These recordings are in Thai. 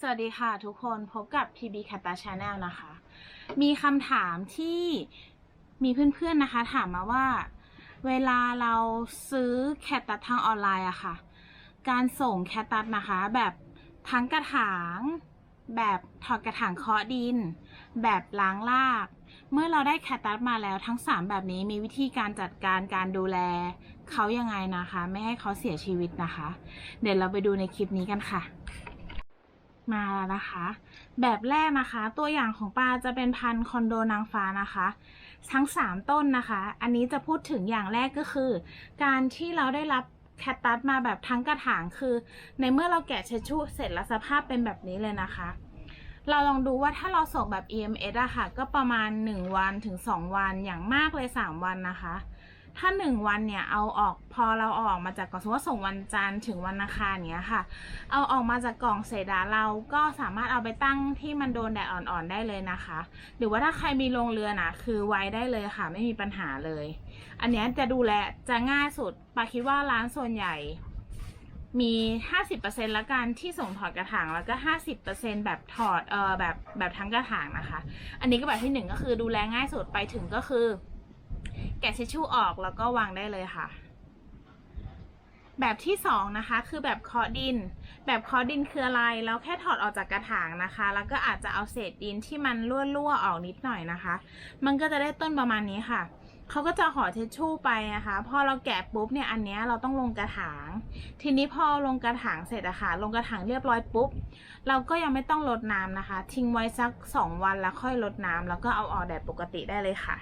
สวัสดีค่ะทุกคนพบกับ PB c a t a Channel นะคะ มีคำถามที่มีเพื่อนๆนะคะ ถามมาว่า เวลาเราซื้อแคตตัสทางออนไลน์อะค่ะ การส่งแคตตัสนะคะ แบบทั้งกระถาง แบบถอดกระถางเคาะดิน แบบล้างราก เมื่อเราได้แคตตัสมาแล้วทั้ง 3 แบบนี้มีวิธีการจัดการการดูแลเขายังไงนะคะ ไม่ให้เขาเสียชีวิตนะคะ เดี๋ยวเราไปดูในคลิปนี้กันค่ะ มาแล้วนะคะ แบบแรกนะคะ ตัวอย่างของปลาจะเป็นพันคอนโดนางฟ้านะคะ ทั้ง 3 ต้นนะคะ อันนี้จะพูดถึงอย่างแรกก็คือ การที่เราได้รับแคตตัสมาแบบทั้งกระถางคือ ในเมื่อเราแกะเชชูเสร็จแล้วสภาพเป็นแบบนี้เลยนะคะ เราลองดูว่าถ้าเราส่งแบบ EMS อะค่ะ ก็ประมาณ 1 วันถึง 2 วันอย่างมากเลย 3 วันนะคะ ถ้า 1 วันเนี่ยเอาออกพอเราออกมาจากกล่องสมมติว่าส่งวันจันทร์ถึงวันอังคารเนี้ยค่ะ เอาออกมาจากกล่องเสร็จอะเราก็สามารถเอาไปตั้งที่มันโดนแดดอ่อนๆได้เลยนะคะ หรือว่าถ้าใครมีโรงเรือนนะคือไว้ได้เลยค่ะ ไม่มีปัญหาเลย อันนี้จะดูแลจะง่ายสุดปาคิดว่าร้านส่วนใหญ่มี 50%ละกันที่ส่งถอดกระถางแล้วก็ 50%แบบถอดเออแบบแบบทั้งกระถางนะคะ อันนี้ก็แบบที่หนึ่งก็คือดูแลง่ายสุดไปถึงก็คือ แกะเชดชู่ออกแล้วก็วางได้เลยค่ะ แบบที่สองนะคะคือแบบเคาะดิน แบบเคาะดินคืออะไรเราแค่ถอดออกจากกระถางนะคะ แล้วก็อาจจะเอาเศษดินที่มันรั่วๆออกนิดหน่อยนะคะ มันก็จะได้ต้นประมาณนี้ค่ะเขาก็จะห่อเทชชู่ไปนะคะ พอเราแกะปุ๊บเนี่ยอันนี้เราต้องลงกระถาง ทีนี้พอลงกระถางเสร็จอะค่ะ ลงกระถางเรียบร้อยปุ๊บ เราก็ยังไม่ต้องรดน้ำนะคะ ทิ้งไว้สักสองวันแล้วค่อยรดน้ำแล้วก็เอาออกแดดปกติได้เลยค่ะ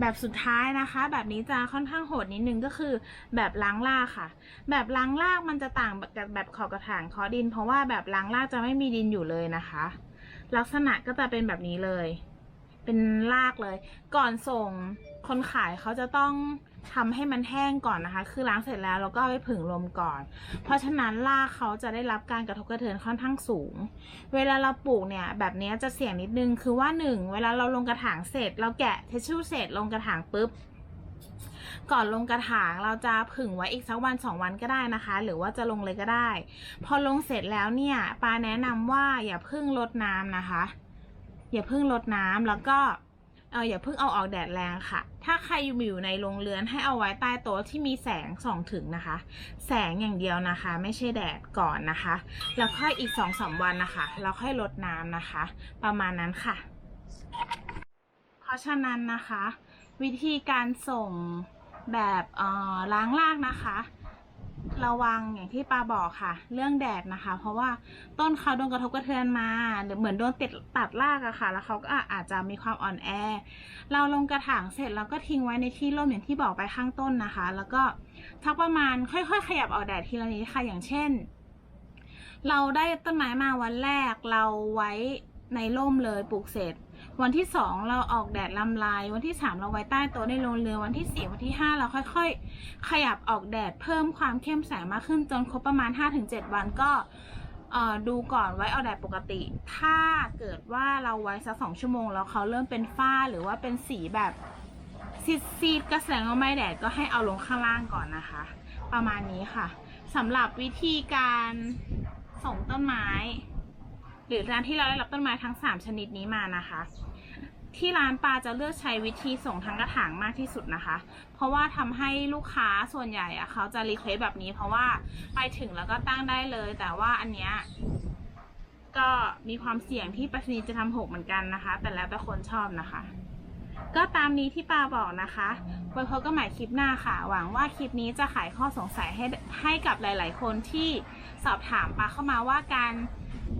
แบบสุดท้ายนะคะ แบบนี้จะค่อนข้างโหดนิดนึงก็คือ แบบล้างรากค่ะ แบบล้างรากมันจะต่างกับแบบขอบกระถางเคอดิน เพราะว่าแบบล้างรากจะไม่มีดินอยู่เลยนะคะ ลักษณะก็จะเป็นแบบนี้เลย เป็นรากเลย ก่อนส่งคนขายเขาจะต้อง ทำให้มันแห้งก่อนนะคะ คือล้างเสร็จแล้วเราก็เอาไปผึ่งลมก่อน เพราะฉะนั้นรากเขาจะได้รับการกระทบกระเทือนค่อนข้างสูง เวลาเราปลูกเนี่ยแบบนี้จะเสี่ยงนิดนึง คือว่าหนึ่งเวลาเราลงกระถางเสร็จ เราแกะเทชชู่เสร็จลงกระถางปุ๊บก่อนลงกระถางเราจะผึ่งไว้อีกสักวันสองวันก็ได้นะคะ หรือว่าจะลงเลยก็ได้ พอลงเสร็จแล้วเนี่ยปาแนะนำว่าอย่าเพิ่งลดน้ำนะคะ อย่าเพิ่งลดน้ำแล้วก็ เอออย่าเพิ่งเอาออกแดดแรงค่ะ ถ้าใครอยู่ในโรงเรือนให้เอาไว้ใต้โต๊ะที่มีแสงส่องถึงนะคะ แสงอย่างเดียวนะคะ ไม่ใช่แดดก่อนนะคะ แล้วค่อยอีกสองสามวันนะคะ แล้วค่อยลดน้ำนะคะ ประมาณนั้นค่ะ เพราะฉะนั้นนะคะ วิธีการส่งแบบล้างรากนะคะ ระวังอย่างที่ปาบอกค่ะ เรื่องแดดนะคะ เพราะว่าต้นเขาโดนกระทบกระเทือนมา หรือเหมือนโดนติดตัดรากอะค่ะ แล้วเขาก็อาจจะมีความอ่อนแอ เราลงกระถางเสร็จแล้วก็ทิ้งไว้ในที่ร่มอย่างที่บอกไปข้างต้นนะคะ แล้วก็ทักประมาณค่อยๆ ขยับออกแดดทีละนิดค่ะอย่างเช่น เราได้ต้นไม้มาวันแรกเราไว้ ในร่มเลยปลูกเสร็จ วันที่สองเราออกแดดลำลาย วันที่สามเราไว้ใต้โต๊ะในโรงเรือนวันที่สี่วันที่ห้าเราค่อย ๆ ขยับออกแดดเพิ่มความเข้มแสงมากขึ้นจนครบประมาณ 5-7 วันก็ดูก่อนไว้เอาแดดปกติ ถ้าเกิดว่าเราไว้สักสองชั่วโมง แล้วเขาเริ่มเป็นฝ้าหรือว่าเป็นสีแบบซีดๆก็แสงว่าไม่แดดก็ให้เอาลงข้างล่างก่อนนะคะ ประมาณนี้ค่ะสำหรับวิธีการส่งต้นไม้ รือร้านที่เราได้รับต้นไม้ทั้ง 3 ชนิดนี้มานะคะ ที่ร้านปาจะเลือกใช้วิธีส่งทั้งกระถางมากที่สุดนะคะ เพราะว่าทำให้ลูกค้าส่วนใหญ่อะเขาจะรีเควสแบบนี้ เพราะว่าไปถึงแล้วก็ตั้งได้เลย แต่ว่าอันเนี้ยก็มีความเสี่ยงที่ไปรษณีย์จะทำหกเหมือนกันนะคะ แต่แล้วแต่คนชอบนะคะ ก็ตามนี้ที่ปาบอกนะคะไว้พบกันใหม่คลิปหน้าค่ะ หวังว่าคลิปนี้จะไขข้อสงสัยให้ให้กับหลาย ๆ คนที่สอบถามปาเข้ามาว่าการ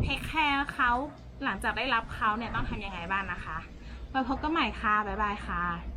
เทคแคร์เขาหลังจากได้รับเขาเนี่ยต้องทำยังไงบ้างนะคะไว้พบกันใหม่ค่ะ บ๊ายบายค่ะ